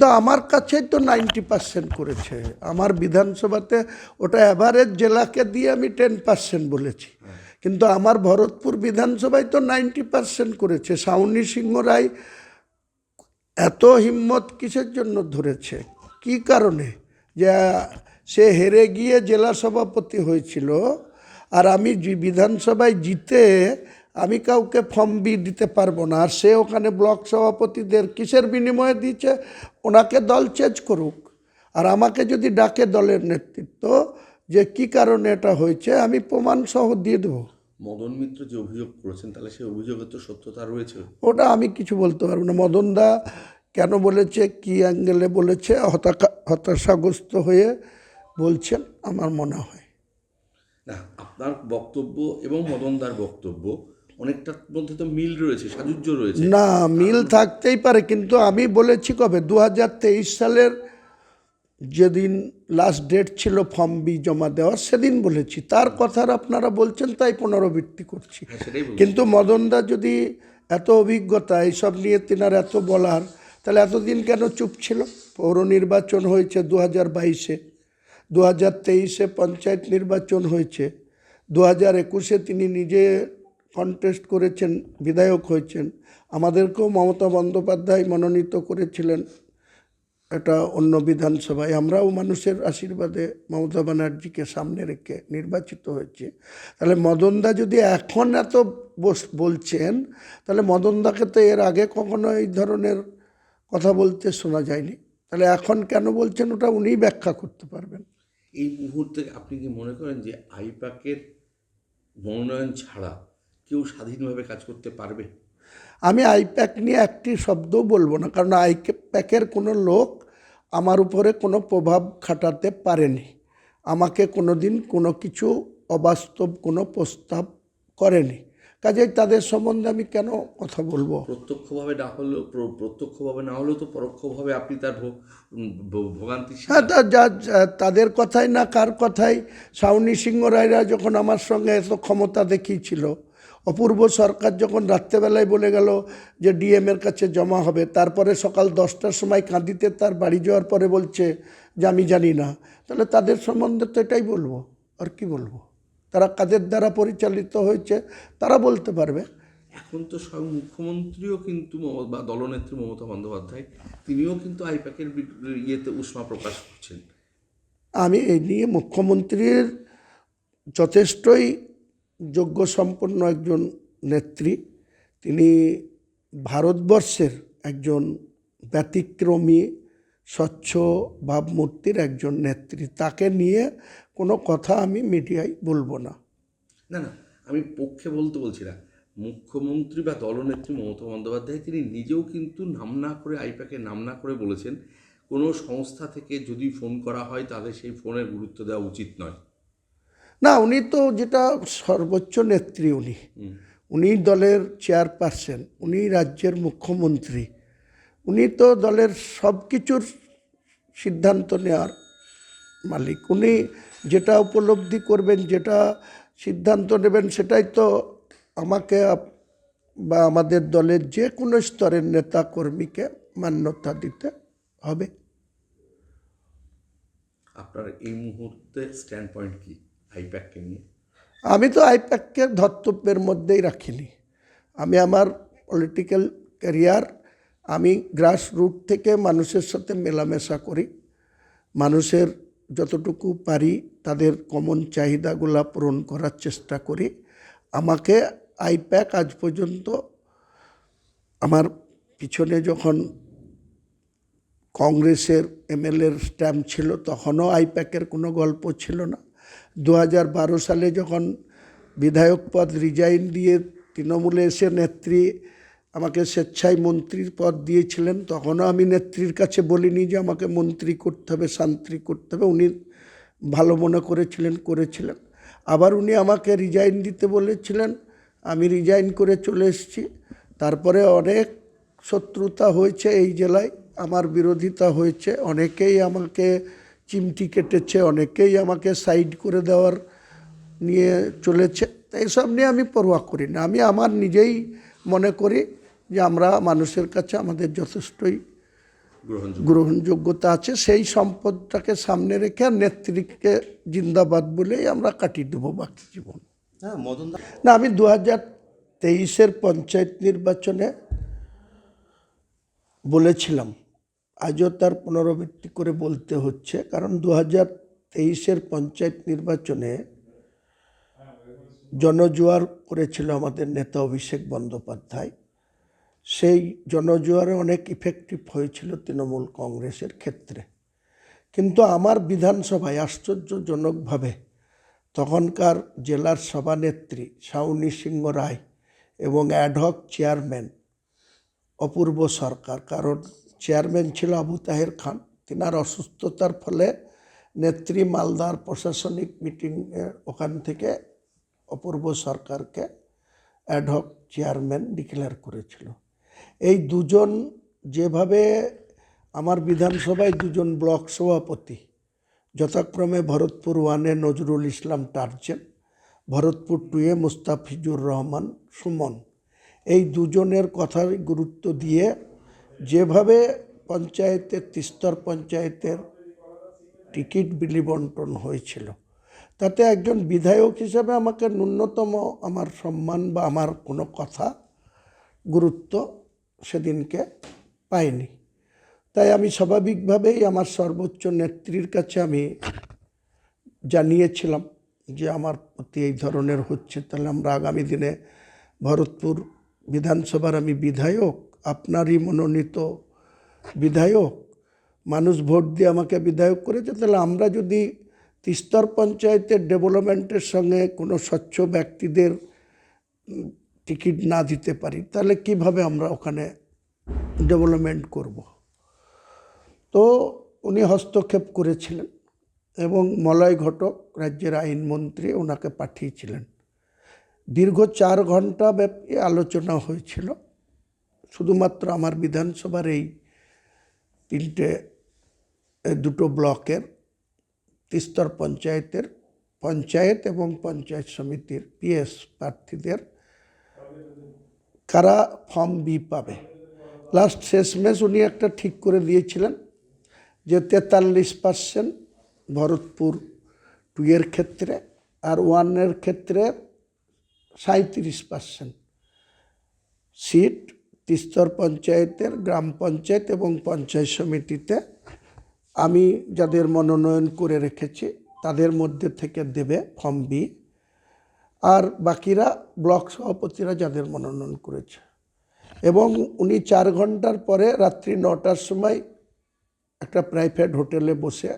কিন্তু আমার কাছেই তো নাইনটি পার্সেন্ট করেছে। আমার বিধানসভাতে ওটা অ্যাভারেজ জেলাকে দিয়ে আমি টেন পার্সেন্ট বলেছি। কিন্তু আমার ভরতপুর বিধানসভায় তো নাইনটি পার্সেন্ট করেছে। সাউনি সিংহ রায় এত হিম্মত কিসের জন্য ধরেছে? কি কারণে? যে সে হেরে গিয়ে জেলা সভাপতি হয়েছিল আর আমি বিধানসভায় জিতে আমি কাউকে ফর্ম বি দিতে পারব না। আর সে ওখানে ব্লক সভাপতিদের কিসের বিনিময়ে দিচ্ছে ওনাকে দল চেঞ্জ করুক। আর আমাকে যদি ডাকে দলের নেতৃত্ব যে কি কারণে এটা হয়েছে আমি প্রমাণ সহ দিয়ে দেবো। মদন মিত্র যে অভিযোগ করেছেন তাহলে সেই অভিযোগের তো সত্যতা রয়েছে। ওটা আমি কিছু বলতে পারব না। মদনদা কেন বলেছে কি অ্যাঙ্গেলে বলেছে হতাশা হতাশাগ্রস্ত হয়ে বলছেন আমার মনে হয়। না আপনার বক্তব্য এবং মদনদার বক্তব্য অনেকটার মধ্যে তো মিল রয়েছে সাজুজ্য রয়েছে। না মিল থাকতেই পারে কিন্তু আমি বলেছি কবে? দু হাজার তেইশ সালের যেদিন লাস্ট ডেট ছিল ফর্ম বি জমা দেওয়ার সেদিন বলেছি। তার কথার আপনারা বলছেন তাই পুনরাবৃত্তি করছি। হ্যাঁ কিন্তু মদনদা যদি এত অভিজ্ঞতা এইসব নিয়ে তিনার এত বলার তাহলে এতদিন কেন চুপ ছিল? পৌর নির্বাচন হয়েছে দু হাজার বাইশে দু হাজার তেইশে পঞ্চায়েত নির্বাচন হয়েছে দু হাজার একুশে তিনি নিজে কন্টেস্ট করেছেন, বিধায়ক হয়েছেন। আমাদেরকেও মমতা বন্দ্যোপাধ্যায় মনোনীত করেছিলেন এটা অন্য বিধানসভায়। আমরাও মানুষের আশীর্বাদে মমতা ব্যানার্জিকে সামনে রেখে নির্বাচিত হয়েছে। তাহলে মদনদা যদি এখন এত বলছেন, তাহলে মদনদাকে তো এর আগে কখনো এই ধরনের কথা বলতে শোনা যায়নি। তাহলে এখন কেন বলছেন ওটা উনিই ব্যাখ্যা করতে পারবেন। এই মুহূর্তে আপনি কি মনে করেন যে আইপ্যাকের মনোনয়ন ছাড়া কেউ স্বাধীনভাবে কাজ করতে পারবে? আমি আইপ্যাক নিয়ে একটি শব্দও বলব না কারণ আইপ্যাকের কোনো লোক আমার উপরে কোনো প্রভাব খাটাতে পারেনি। আমাকে কোনো দিন কোনো কিছু অবাস্তব কোনো প্রস্তাব করেনি। কাজেই তাদের সম্বন্ধে আমি কেন কথা বলব? প্রত্যক্ষভাবে না হলেও প্রত্যক্ষভাবে না হলেও তো পরোক্ষভাবে আপনি তার ভোগান্তি হ্যাঁ তা যা যা- তাদের কথাই না কার কথাই? সাউনি সিংহ রায়রা যখন আমার সঙ্গে এত ক্ষমতা দেখিয়েছিল অপূর্ব সরকার যখন রাত্রেবেলায় বলে গেল যে ডিএমের কাছে জমা হবে তারপরে সকাল দশটার সময় কাঁদিতে তার বাড়ি যাওয়ার পরে বলছে যে আমি জানি না। তাহলে তাদের সম্বন্ধে তো এটাই বলব আর কি বলব? তারা কাদের দ্বারা পরিচালিত হয়েছে তারা বলতে পারবে। এখন তো স্বয়ং মুখ্যমন্ত্রীও কিন্তু বা দলনেত্রী মমতা বন্দ্যোপাধ্যায় তিনিও কিন্তু আইপ্যাকের ইয়েতে উষ্মা প্রকাশ করছেন। আমি এই নিয়ে মুখ্যমন্ত্রীর যথেষ্টই যোগ্য সম্পন্ন একজন নেত্রী। তিনি ভারতবর্ষের একজন ব্যতিক্রমী, স্বচ্ছ ভাবমূর্তির একজন নেত্রী। তাকে নিয়ে কোনো কথা আমি মিডিয়ায় বলব না। না না, আমি পক্ষে বলতে বলছি না। মুখ্যমন্ত্রী বা দলনেত্রী মমতা বন্দ্যোপাধ্যায়, তিনি নিজেও কিন্তু নাম না করে, আইপ্যাকে নাম না করে বলেছেন, কোনো সংস্থা থেকে যদি ফোন করা হয় তাদের সেই ফোনের গুরুত্ব দেওয়া উচিত নয়। না উনি তো যেটা সর্বোচ্চ নেত্রী উনি। উনি দলের চেয়ারপারসন উনি রাজ্যের মুখ্যমন্ত্রী। উনি তো দলের সব কিছুর সিদ্ধান্ত নেওয়ার মালিক। উনি যেটা উপলব্ধি করবেন যেটা সিদ্ধান্ত নেবেন সেটাই তো আমাকে বা আমাদের দলের যে কোনো স্তরের নেতা কর্মীকে মান্যতা দিতে হবে। আপনার এই মুহূর্তে স্ট্যান্ড পয়েন্ট কি? আইপ্যাককে নিয়ে? আমি তো আইপ্যাককে ধর্তব্যের মধ্যেই রাখিনি। আমি আমার পলিটিক্যাল ক্যারিয়ার আমি গ্রাস রুট থেকে মানুষের সাথে মেলামেশা করি। মানুষের যতটুকু পারি তাদের কমন চাহিদাগুলা পূরণ করার চেষ্টা করি। আমাকে আইপ্যাক আজ পর্যন্ত আমার পিছনে যখন কংগ্রেসের এমএলএর স্ট্যাম্প ছিল তখনও আইপ্যাকের কোনো গল্প ছিল না। দু সালে যখন বিধায়ক পদ রিজাইন দিয়ে তৃণমূলে এসে নেত্রী আমাকে স্বেচ্ছায় মন্ত্রীর পদ দিয়েছিলেন, তখনও আমি নেত্রীর কাছে বলিনি যে আমাকে মন্ত্রী করতে হবে শান্তি করতে হবে। উনি ভালো মনে করেছিলেন করেছিলেন। আবার উনি আমাকে রিজাইন দিতে বলেছিলেন, আমি রিজাইন করে চলে এসেছি। তারপরে অনেক শত্রুতা হয়েছে এই জেলায়, আমার বিরোধিতা হয়েছে, অনেকেই আমাকে চিমটি কেটেছে অনেকেই আমাকে সাইড করে দেওয়ার নিয়ে চলেছে। এইসব নিয়ে আমি পরোয়া করি না। আমি আমার নিজেই মনে করি যে আমরা মানুষের কাছে আমাদের যথেষ্টই গ্রহণযোগ্যতা আছে। সেই সম্পদটাকে সামনে রেখে আর নেত্রীকে জিন্দাবাদ বলেই আমরা কাটিয়ে দেবো বাকি জীবন। হ্যাঁ না আমি দু হাজার তেইশের পঞ্চায়েত নির্বাচনে বলেছিলাম আজও তার পুনরাবৃত্তি করে বলতে হচ্ছে, কারণ দু হাজার তেইশের পঞ্চায়েত নির্বাচনে জনজোয়ার করেছিল আমাদের নেতা অভিষেক বন্দ্যোপাধ্যায়। সেই জনজোয়ারে অনেক ইফেক্টিভ হয়েছিল তৃণমূল কংগ্রেসের ক্ষেত্রে। কিন্তু আমার বিধানসভায় আশ্চর্যজনকভাবে তখনকার জেলার সভানেত্রী শাউনি সিংহ রায় এবং অ্যাডহক চেয়ারম্যান অপূর্ব সরকার, কারণ চেয়ারম্যান ছিল আবু তাহের খান। তিনার অসুস্থতার ফলে নেত্রী মালদার প্রশাসনিক মিটিং ওখান থেকে অপূর্ব সরকারকে অ্যাডহক চেয়ারম্যান ডিক্লেয়ার করেছিল। এই দুজন যেভাবে আমার বিধানসভায় দুজন ব্লক সভাপতি, যথাক্রমে ভরতপুর ওয়ানে নজরুল ইসলাম টার্জেন ভরতপুর টুয়ে মুস্তাফিজুর রহমান সুমন, এই দুজনের কথাই গুরুত্ব দিয়ে যেভাবে পঞ্চায়েতের, তিস্তর পঞ্চায়েতের টিকিট বিলি বন্টন হয়েছিল, তাতে একজন বিধায়ক হিসাবে আমাকে ন্যূনতম আমার সম্মান বা আমার কোনো কথা, গুরুত্ব সেদিনকে পাইনি। তাই আমি স্বাভাবিকভাবেই আমার সর্বোচ্চ নেত্রীর কাছে আমি জানিয়েছিলাম যে আমার প্রতি এই ধরনের হচ্ছে। তাহলে আমরা আগামী দিনে ভরতপুর বিধানসভার আমি বিধায়ক আপনারই মনোনীত বিধায়ক, মানুষ ভোট দিয়ে আমাকে বিধায়ক করেছে, তাহলে আমরা যদি তিস্তর পঞ্চায়েতের ডেভেলপমেন্টের সঙ্গে কোনো স্বচ্ছ ব্যক্তিদের টিকিট না দিতে পারি, তাহলে কীভাবে আমরা ওখানে ডেভেলপমেন্ট করব? তো উনি হস্তক্ষেপ করেছিলেন এবং মলয় ঘটক, রাজ্যের আইনমন্ত্রী ওনাকে পাঠিয়েছিলেন। দীর্ঘ চার ঘণ্টা ব্যাপী আলোচনা হয়েছিল। শুধুমাত্র আমার বিধানসভার এই তিনটে দুটো ব্লকের, তিস্তর পঞ্চায়েতের, পঞ্চায়েত এবং পঞ্চায়েত সমিতির পিএস প্রার্থীদের কারা ফর্ম বি পাবে। লাস্ট শেষমেশ উনি একটা ঠিক করে দিয়েছিলেন যে তেতাল্লিশ পার্সেন্ট ভরতপুর টু এর ক্ষেত্রে আর ওয়ানের ক্ষেত্রে সাঁত্রিশ পার্সেন্ট সিট তিস্তর পঞ্চায়েতের গ্রাম পঞ্চায়েত এবং পঞ্চায়েত সমিতিতে আমি যাদের মনোনয়ন করে রেখেছি, তাদের মধ্যে থেকে দেবে ফর্ম বি। আর বাকিরা ব্লক সভাপতিরা যাদের মনোনয়ন করেছে। এবং উনি চার ঘণ্টার পরে রাত্রি নটার সময় একটা প্রাইভেট হোটেলে বসে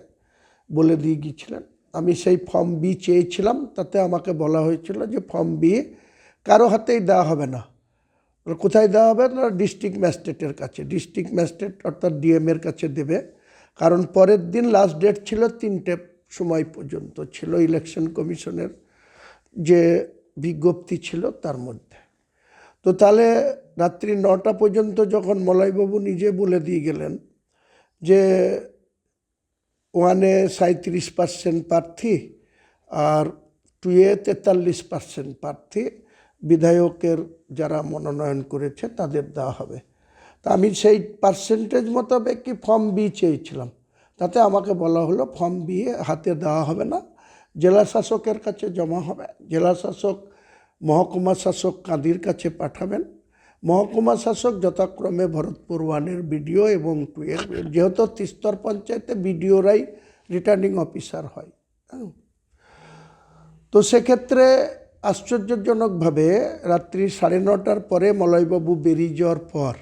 বলে দিয়ে গিয়েছিলেন। আমি সেই ফর্ম বি চেয়েছিলাম, তাতে আমাকে বলা হয়েছিল যে ফর্ম বি কারও হাতেই দেওয়া হবে না। কোথায় দেওয়া হবে? না ডিস্ট্রিক্ট ম্যাজিস্ট্রেটের কাছে। ডিস্ট্রিক্ট ম্যাজিস্ট্রেট অর্থাৎ ডিএমের কাছে দেবে। কারণ পরের দিন লাস্ট ডেট ছিল তিনটে সময় পর্যন্ত। ছিল ইলেকশন কমিশনের যে বিজ্ঞপ্তি ছিল তার মধ্যে। তো তাহলে রাত্রি নটা পর্যন্ত যখন মলয়বাবু নিজে বলে দিয়ে গেলেন যে ওয়ানে সাঁত্রিশ পার্সেন্ট প্রার্থী আর টুয়ে তেতাল্লিশ পার্সেন্ট প্রার্থী বিধায়কের যারা মনোনয়ন করেছে তাদের দেওয়া হবে। তা আমি সেই পার্সেন্টেজ মোতাবেকই ফর্ম বি চেয়েছিলাম। তাতে আমাকে বলা হলো ফর্ম বি হাতে দেওয়া হবে না। জেলা শাসকের কাছে জমা হবে। জেলা শাসক, মহকুমা শাসক কাঁদির কাছে পাঠাবেন। মহকুমা শাসক যথাক্রমে ভরতপুর ওয়ানের বিডিও এবং যেহেতু তিস্তর পঞ্চায়েতে বিডিওরাই রিটার্নিং অফিসার হয়। হ্যাঁ। তো সেক্ষেত্রে আশ্চর্যজনকভাবে রাত্রি সাড়ে নটার পরে মলয়বাবু বেরিয়ে যাওয়ার পর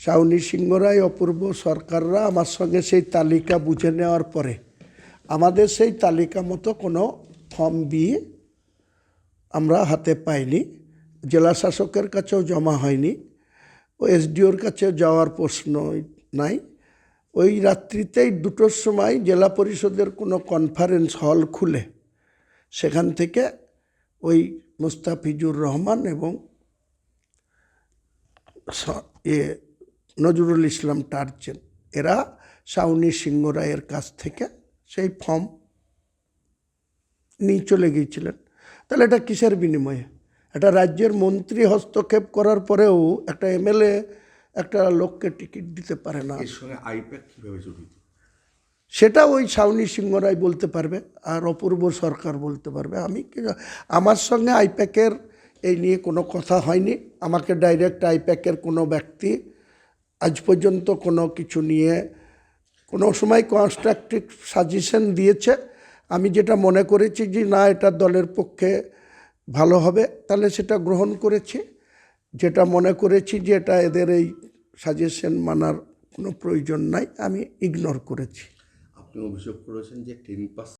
শাউনি সিংহ রায়, অপূর্ব সরকাররা আমার সঙ্গে সেই তালিকা বুঝে নেওয়ার পরে আমাদের সেই তালিকা মতো কোনো ফর্ম বি আমরা হাতে পাইনি। জেলা শাসকের কাছেও জমা হয়নি। ও এসডিওর কাছে যাওয়ার প্রশ্ন নাই। ওই রাত্রিতেই দুটোর সময় জেলা পরিষদের কোনো কনফারেন্স হল খুলে। সেখান থেকে ওই মুস্তাফিজুর রহমান এবং এ নজরুল ইসলাম টার্চেন। এরা সাউনি সিংহ রায়ের কাছ থেকে সেই ফর্ম নিয়ে চলে গিয়েছিলেন। তাহলে এটা কিসের বিনিময়ে? একটা রাজ্যের মন্ত্রী হস্তক্ষেপ করার পরেও একটা এমএলএ একটা লোককে টিকিট দিতে পারে না। আইপ্যাক কীভাবে সেটা ওই সাউনি সিংহরাই বলতে পারবে, আর অপূর্ব সরকার বলতে পারবে। আমি আমার সঙ্গে আইপ্যাকের এই নিয়ে কোনো কথা হয়নি। আমাকে ডাইরেক্ট আইপ্যাকের কোনো ব্যক্তি আজ পর্যন্ত কোনো কিছু নিয়ে কোনো সময় কনস্ট্রাকটিভ সাজেশন দিয়েছে। আমি যেটা মনে করেছি যে, না, এটা দলের পক্ষে ভালো হবে, তাহলে সেটা গ্রহণ করেছি। যেটা মনে করেছি যে, এটা এদের এই সাজেশন মানার কোনো প্রয়োজন নাই, আমি ইগনোর করেছি। আপনি অভিযোগ করেছেন যে টেন পাস